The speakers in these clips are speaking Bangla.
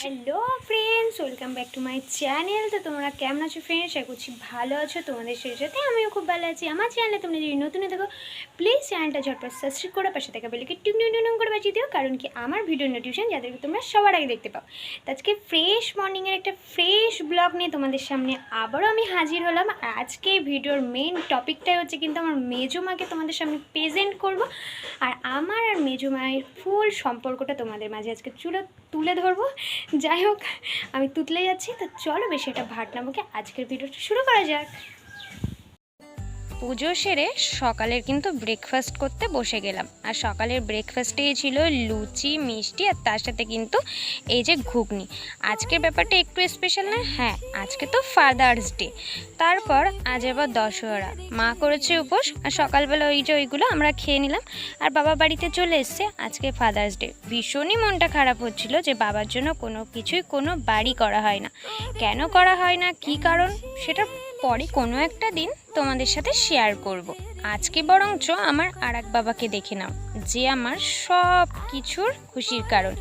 Hello friends welcome back to my channel তো তোমরা কেমন আছো ফ্রেন্ডস আশা করছি ভালো আছো, তোমাদের সেই সাথে আমিও খুব ভালো আছি। আমার চ্যানেলে তোমরা যদি নতুন দেখো প্লিজ চ্যানেলটা ঝটপট সাবস্ক্রাইব করে পাশে থাকা বেলকে টিক টিক টিক করে বাজিয়ে দিও, কারণ কি আমার ভিডিও নোটিফিকেশন যাদেরকে তোমরা সবার আগে দেখতে পাও। আজকে ফ্রেশ মর্নিংয়ের একটা ফ্রেশ ব্লগ নিয়ে তোমাদের সামনে আবারও আমি হাজির হলাম। আর আজকে ভিডিওর মেন টপিকটাই হচ্ছে কিন্তু আমার মেজো মাকে তোমাদের সামনে প্রেজেন্ট করব। আর আমার আর মেজো মায়ের ফুল সম্পর্কটা তোমাদের মাঝে আজকে চুলো তুলে ধরবো। যাই হোক, আমি তুতলে যাচ্ছি, তো চলো বেশি একটা ভাট নামকে আজকের ভিডিওটা শুরু করা যাক। পুজো সেরে সকালের কিন্তু ব্রেকফাস্ট করতে বসে গেলাম। আর সকালের ব্রেকফাস্টেই ছিল লুচি, মিষ্টি আর তার সাথে কিন্তু এই যে ঘুগনি। আজকের ব্যাপারটা একটু স্পেশাল না? হ্যাঁ আজকে তো ফাদার্স ডে তারপর আজ আবার দশহরা। মা করেছে উপোস আর সকালবেলা ওই যে ওইগুলো আমরা খেয়ে নিলাম। আর বাবা বাড়িতে চলে এসছে আজকে ফাদার্স ডে ভীষণই মনটা খারাপ হচ্ছিল যে বাবার জন্য কোনো কিছুই কোনো বাড়ি করা হয় না। কেন করা হয় না? কি কারণ? সেটা পরে কোনো একটা দিন তোমাদের সাথে শেয়ার করব। আজকে বরঞ্চ আমার আর এক বাবাকে দেখে নাও, যে আমার সব কিছুর খুশির কারণ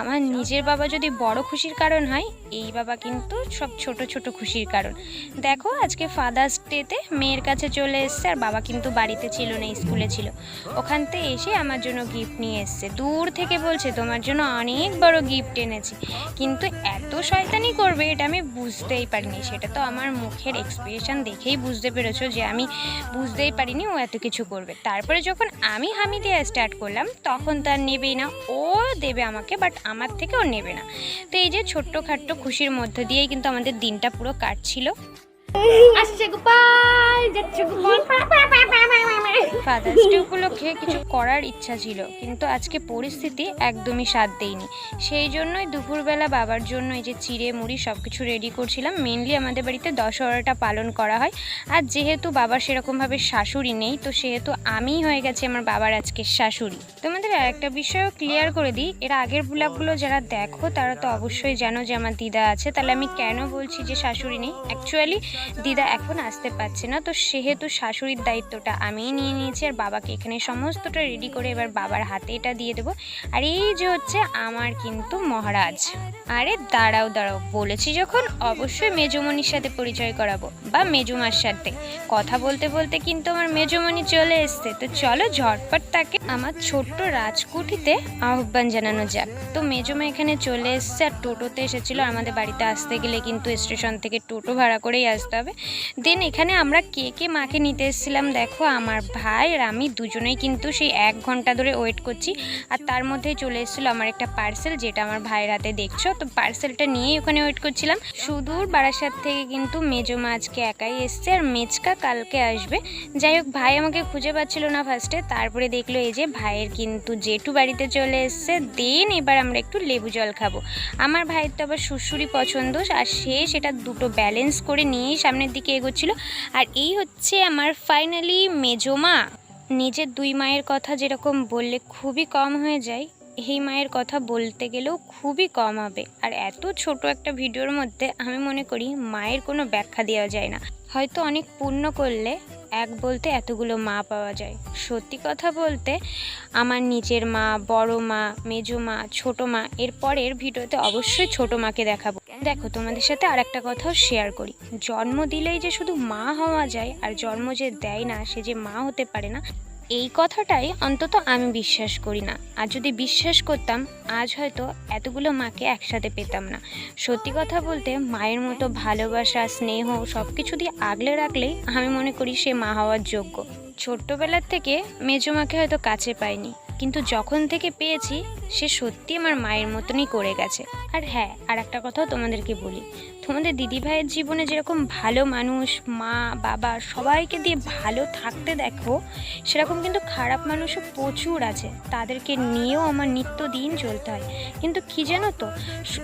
আমার নিজের বাবা যদি বড় খুশির কারণ হয় এই বাবা কিন্তু সব ছোট ছোট খুশির কারণ। দেখো, আজকে ফাদার্স ডেতে মেয়ের কাছে চলে এসছে আর বাবা কিন্তু বাড়িতে ছিল না, স্কুলে ছিল। ওখান থেকে এসে আমার জন্য গিফট নিয়ে এসছে। দূর থেকে বলছে, তোমার জন্য অনেক বড় গিফট এনেছি। কিন্তু এত শয়তানি করবে, এটা আমি বুঝতেই পারিনি। সেটা তো আমার মুখের এক্সপ্রেশন দেখেই বুঝতে পেরেছ যে আমি বুঝতেই পারিনি ও এত কিছু করবে। তারপরে যখন আমি হামি দেওয়া স্টার্ট করলাম, তখন তার নেবেই না। ও দেবে আমাকে বাট আমার থেকে ও নেবে না। তো এই যে ছোট্ট খাট্ট খুশির মধ্য দিয়েই কিন্তু আমাদের দিনটা পুরো কাটছিল। আসছে গোপাল, যাচ্ছে গোপাল। উপলক্ষে কিছু করার ইচ্ছা ছিল, কিন্তু আজকে পরিস্থিতি একদমই সাথ দেয়নি। সেই জন্যই দুপুরবেলা বাবার জন্য এই যে চিড়ে মুড়ি সব কিছু রেডি করছিলাম। মেনলি আমাদের বাড়িতে দশহরাটা পালন করা হয়। আর যেহেতু বাবার সেরকমভাবে শাশুড়ি নেই, তো সেহেতু আমিই হয়ে গেছে আমার বাবার আজকে শাশুড়ি। তোমাদের আর একটা বিষয়ও ক্লিয়ার করে দিই। এর আগের ব্লগগুলো যারা দেখো, তারা তো অবশ্যই জানো যে আমার দিদা আছে। তাহলে আমি কেন বলছি যে শাশুড়ি নেই? অ্যাকচুয়ালি দিদা এখন আসতে পারছে না, তো সেহেতু শাশুড়ির দায়িত্বটা আমিই নিয়ে নিয়েছি আর বাবাকে এখানে সমস্তটা রেডি করে এবার বাবার হাতে এটা দিয়ে দেবো। আর এই যে হচ্ছে আমার কিন্তু মহারাজ। আরে দাঁড়াও দাঁড়াও, বলেছি যখন অবশ্যই মেজমণির সাথে পরিচয় করাবো বা মেজুমার সাথে। কথা বলতে বলতে কিন্তু আমার মেজমণি চলে এসছে, তো চলো ঝটপট তাকে আমার ছোট্ট রাজকুঠিতে আহ্বান জানানো যাক। তো মেজমা এখানে চলে এসছে আর টোটোতে এসেছিল, আমাদের বাড়িতে আসতে গেলে কিন্তু স্টেশন থেকে টোটো ভাড়া করেই আসতে হবে। দেন এখানে আমরা কে কে মাকে নিতে এসেছিলাম? দেখো, আমার ভাই আর আমি দুজনেই কিন্তু সেই এক ঘণ্টা ধরে ওয়েট করছি। আর তার মধ্যেই চলে এসেছিল আমার একটা পার্সেল যেটা আমার ভাইয়ের হাতে দেখছ। তো পার্সেলটা নিয়েই ওখানে ওয়েট করছিলাম। সুদূর বারাসাত থেকে কিন্তু মেজো মা আজকে একাই এসছে আর মেচকা কালকে আসবে। যাই হোক, ভাই আমাকে খুঁজে পাচ্ছিল না ফার্স্টে তারপরে দেখল এই যে ভাইয়ের কিন্তু জেঠু বাড়িতে চলে এসছে। দেন এবার আমরা একটু লেবু জল খাব। আমার ভাইয়ের তো আবার শ্বশুরই পছন্দ। আর সে সেটা দুটো ব্যালেন্স করে সামনের দিকে এগোচ্ছিল। আর এই হচ্ছে আমার ফাইনালি মেজমা। নিজের দুই মায়ের কথা যেরকম বললে খুবই কম হয়ে যায়, এই মায়ের কথা বলতে গেলেও খুবই কম হবে। আর এত ছোট একটা ভিডিওর মধ্যে আমি মনে করি মায়ের কোনো ব্যাখ্যা দেওয়া যায় না। হয়তো অনেক পূর্ণ করলে এক বলতে এতগুলো মা পাওয়া যায়। সত্যি কথা বলতে আমার নিজের মা, বড় মা, মেজো মা, ছোটো মা, এর পরের ভিডিওতে অবশ্যই ছোটো মাকে দেখাবো। দেখো, তোমাদের সাথে আর একটা কথাও শেয়ার করি। জন্ম দিলেই যে শুধু মা হওয়া যায় আর জন্ম যে দেয় না, সে যে মা হতে পারে না, এই কথাটাই অন্তত আমি বিশ্বাস করি না। আর যদি বিশ্বাস করতাম, আজ হয়তো এতগুলো মাকে একসাথে পেতাম না। সত্যি কথা বলতে, মায়ের মতো ভালোবাসা, স্নেহ সব কিছু দিয়ে আগলে রাখলেই আমি মনে করি সে মা হওয়ার যোগ্য। ছোট্টবেলার থেকে মেজো মাকে হয়তো কাছে পাইনি, কিন্তু যখন থেকে পেয়েছি সে সত্যি আমার মায়ের মতনই করে গেছে। আর হ্যাঁ আর একটা কথাও তোমাদেরকে বলি। তোমাদের দিদি ভাইয়ের জীবনে যেরকম ভালো মানুষ, মা, বাবা সবাইকে দিয়ে ভালো থাকতে দেখো, সেরকম কিন্তু খারাপ মানুষও প্রচুর আছে। তাদেরকে নিয়েও আমার নিত্য দিন চলতে হয়। কিন্তু কি জানো তো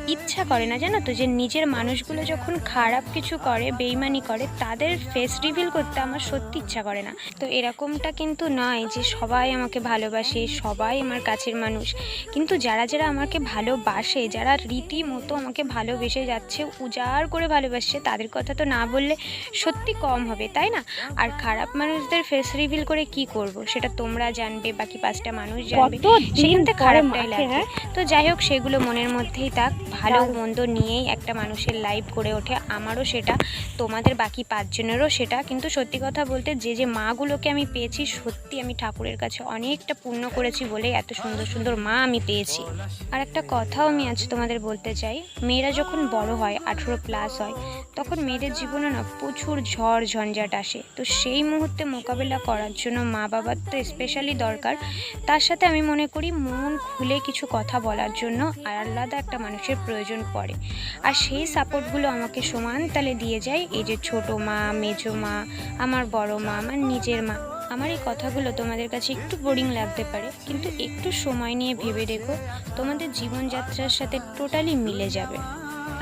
ইচ্ছা করে না জানো তো যে নিজের মানুষগুলো যখন খারাপ কিছু করে, বেইমানি করে, তাদের ফেস রিভিল করতে আমার সত্যি ইচ্ছা করে না। তো এরকমটা কিন্তু নয় যে সবাই আমাকে ভালোবাসে, সবাই আমার কাছের মানুষ। কিন্তু যারা যারা আমাকে ভালোবাসে যারা রীতিমতো আমাকে ভালোবেসে যাচ্ছে উজাড় করে ভালোবাসছে তাদের কথা তো না বললে সত্যি কম হবে তাই না? আর খারাপ মানুষদের ফেস রিভিল করে কি করব? সেটা তোমরা জানবে বাকি পাঁচটা মানুষ জানবে। সেখান খারাপটাই লাগে। তো যাই হোক সেগুলো মনের মধ্যেই থাক। ভালো মন্দ নিয়েই একটা মানুষের লাইফ গড়ে ওঠে। আমারও সেটা তোমাদের বাকি পাঁচজনেরও সেটা। কিন্তু সত্যি কথা বলতে যে যে মাগুলোকে আমি পেয়েছি সত্যি আমি ঠাকুরের কাছে অনেকটা পূর্ণ করেছি বলে এত সুন্দর সুন্দর মা আমি পেয়েছি আর একটা কথাও আমি আজ তোমাদের বলতে চাই। মেয়েরা যখন বড় হয়, আঠেরো প্লাস হয়, তখন মেয়েদের জীবনে না প্রচুর ঝড়, ঝঞ্ঝাট আসে। তো সেই মুহূর্তে মোকাবেলা করার জন্য মা বাবার তো স্পেশালি দরকার। তার সাথে আমি মনে করি, মন খুলে কিছু কথা বলার জন্য আর আলাদা একটা মানুষের প্রয়োজন পড়ে। আর সেই সাপোর্টগুলো আমাকে সমান তালে দিয়ে যায়। এই যে ছোট মা, মেজো মা, আমার বড় মা, আমার নিজের মা। আমার এই কথাগুলো তোমাদের কাছে একটু বোরিং লাগতে পারে, কিন্তু একটু সময় নিয়ে ভেবে দেখো তোমাদের জীবনযাত্রার সাথে টোটালি মিলে যাবে।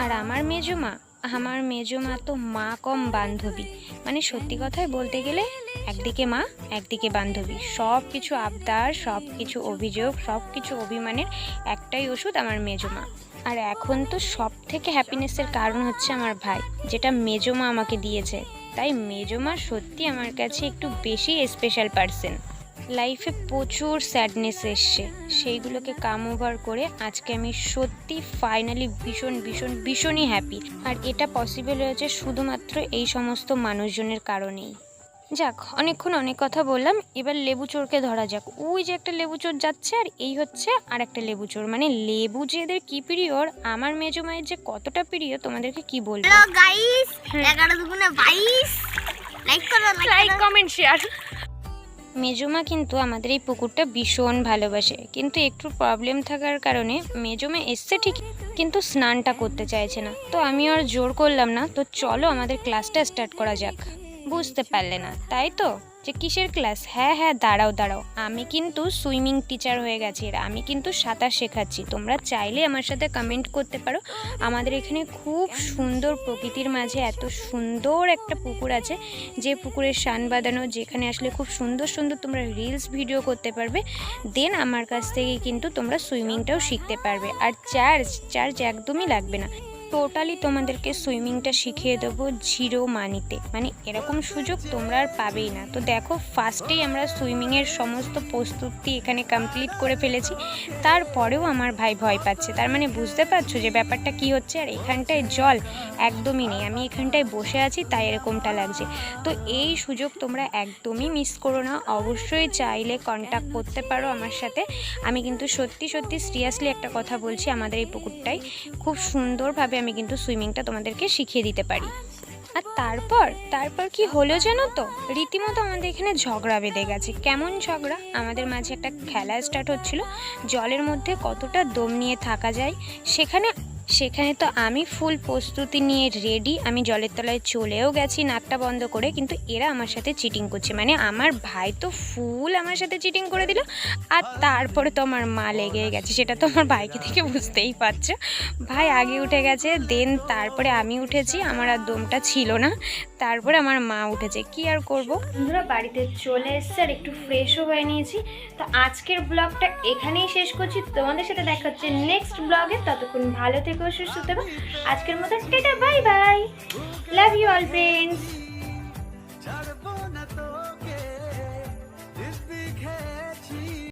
আর আমার মেজো মা আমার মেজো মা তো মা কম বান্ধবী। মানে সত্যি কথাই বলতে গেলে, একদিকে মা, একদিকে বান্ধবী। সব কিছু আবদার সব কিছু অভিযোগ সব কিছু অভিমানের একটাই ওষুধ আমার মেজো মা আর এখন তো সব থেকে হ্যাপিনেসের কারণ হচ্ছে আমার ভাই, যেটা মেজো মা আমাকে দিয়েছে। তাই মেজো মা সত্যি আমার কাছে একটু বেশি স্পেশাল পার্সন লাইফে প্রচুর স্যাডনেস এসছে। সেইগুলোকে কাম ওভার করে আজকে আমি সত্যি ফাইনালি ভীষণ ভীষণ, ভীষণই হ্যাপি আর এটা পসিবল হয়েছে শুধুমাত্র এই সমস্ত মানুষজনের কারণেই। যাক অনেকক্ষণ অনেক কথা বললাম এবার লেবু চোরকে ধরা যাক। ওই যে একটা লেবু চোর যাচ্ছে আর এই হচ্ছে আর একটা লেবু চোর। মানে লেবু যে এদের কি প্রিয় আমার মেজো মায়ের যে কতটা প্রিয় তোমাদেরকে কি বলব? Hello guys hmm. এগারো দুগুণে বাইশ। লাইক করো লাইক কমেন্ট শেয়ার মেজমা কিন্তু আমাদের এই পুকুরটা ভীষণ ভালোবাসে। কিন্তু একটু প্রবলেম থাকার কারণে মেজমা এসছে ঠিক কিন্তু স্নানটা করতে চাইছে না। তো আমি আর জোর করলাম না তো চলো আমাদের ক্লাসটা স্টার্ট করা যাক। বুঝতে পারলে না, তাই তো? যে কিসের ক্লাস হ্যাঁ হ্যাঁ দাঁড়াও দাঁড়াও। আমি কিন্তু সুইমিং টিচার হয়ে গেছি আর আমি কিন্তু সাঁতার শেখাচ্ছি। তোমরা চাইলে আমার সাথে কমেন্ট করতে পারো। আমাদের এখানে খুব সুন্দর প্রকৃতির মাঝে এত সুন্দর একটা পুকুর আছে। যে পুকুরের শান বাঁধানো, যেখানে আসলে খুব সুন্দর সুন্দর তোমরা রিলস ভিডিও করতে পারবে। দেন আমার কাছ থেকে কিন্তু তোমরা সুইমিংটাও শিখতে পারবে। আর চার্জ চার্জ একদমই লাগবে না। টোটালি তোমাদেরকে সুইমিংটা শিখিয়ে দেবো জিরো মানিতে। মানে এরকম সুযোগ তোমরা আর পাবেই না। তো দেখো ফার্স্টেই আমরা সুইমিংয়ের সমস্ত প্রস্তুতি এখানে কমপ্লিট করে ফেলেছি। তারপরেও আমার ভাই ভয় পাচ্ছে। তার মানে বুঝতে পারছ যে ব্যাপারটা কি হচ্ছে? আর এখানটায় জল একদমই নেই। আমি এখানটায় বসে আছি, তাই এরকমটা লাগছে। তো এই সুযোগ তোমরা একদমই মিস করো না। অবশ্যই চাইলে কন্ট্যাক্ট করতে পারো আমার সাথে। আমি কিন্তু সত্যি সত্যি সিরিয়াসলি একটা কথা বলছি। আমাদের এই পুকুরটাই খুব সুন্দরভাবে আমি কিন্তু সুইমিংটা তোমাদেরকে শিখিয়ে দিতে পারি। আর তারপর তারপর কি হলো জানো তো? রীতিমতো আমাদের এখানে ঝগড়া বেঁধে গেছে। কেমন ঝগড়া? আমাদের মাঝে একটা খেলা স্টার্ট হচ্ছিল। জলের মধ্যে কতটা দম নিয়ে থাকা যায়, সেখানে সেখানে তো আমি ফুল প্রস্তুতি নিয়ে রেডি আমি জলের তলায় চলেও গেছি, নাকটা বন্ধ করে, কিন্তু এরা আমার সাথে চিটিং করছে। মানে আমার ভাই তো ফুল আমার সাথে চিটিং করে দিল, আর তারপরে তো আমার মা লেগে গেছে, সেটা তো আমার ভাইকে থেকে বুঝতেই পারছ। ভাই আগে উঠে গেছে দেন তারপরে আমি উঠেছি, আমার আর দমটা ছিল না। তারপরে আমার মা উঠেছে। কি আর করব? বন্ধুরা, বাড়িতে চলে এসছে আর একটু ফ্রেশও হয়ে নিয়েছি। তো আজকের ব্লগটা এখানেই শেষ করছি। তোমাদের সাথে দেখা হচ্ছে নেক্সট ব্লগে ততক্ষণ ভালো থেকো, সুস্থ থেকো। আজকের মতো tata bye bye love you all friends